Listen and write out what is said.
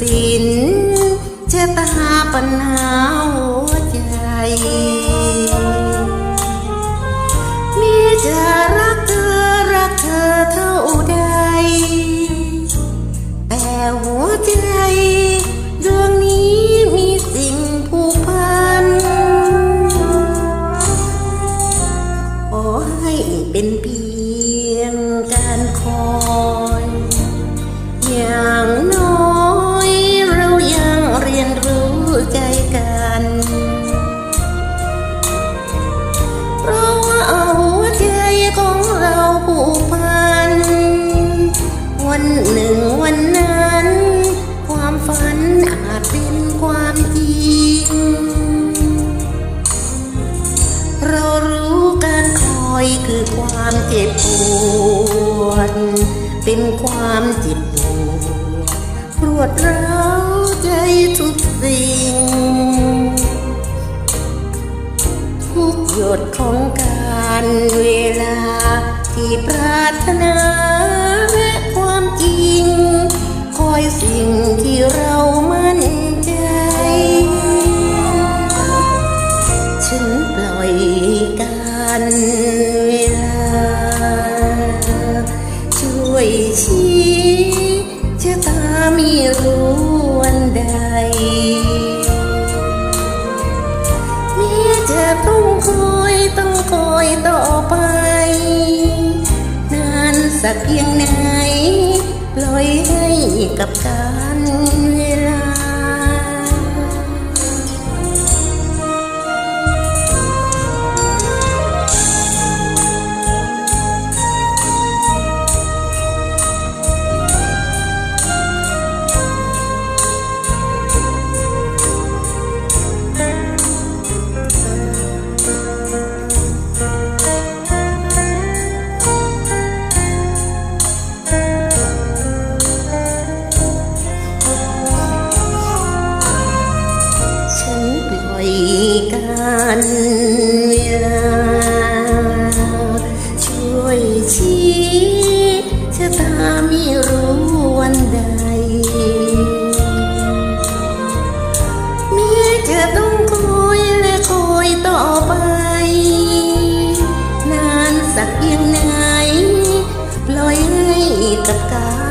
สินชะตาปัญหาหัวใจมีจะรักเธอรักเธอเท่าใด แต่หัวใจดวงนี้มีสิ่งผูกพันขอให้เป็นเพียงการคอ คือความเจ็บปวด เป็นความเจ็บปวดปวดร้าวใจทุกสิ่ง ทุกหยดของการเวลาที่ปรารถนา ชี้ชะตามีรู้วันใดมีจะต้องคอยต้องคอยต่อไป นานสักเพียงไหน สักเพียงไหนปล่อยให้ตะบกา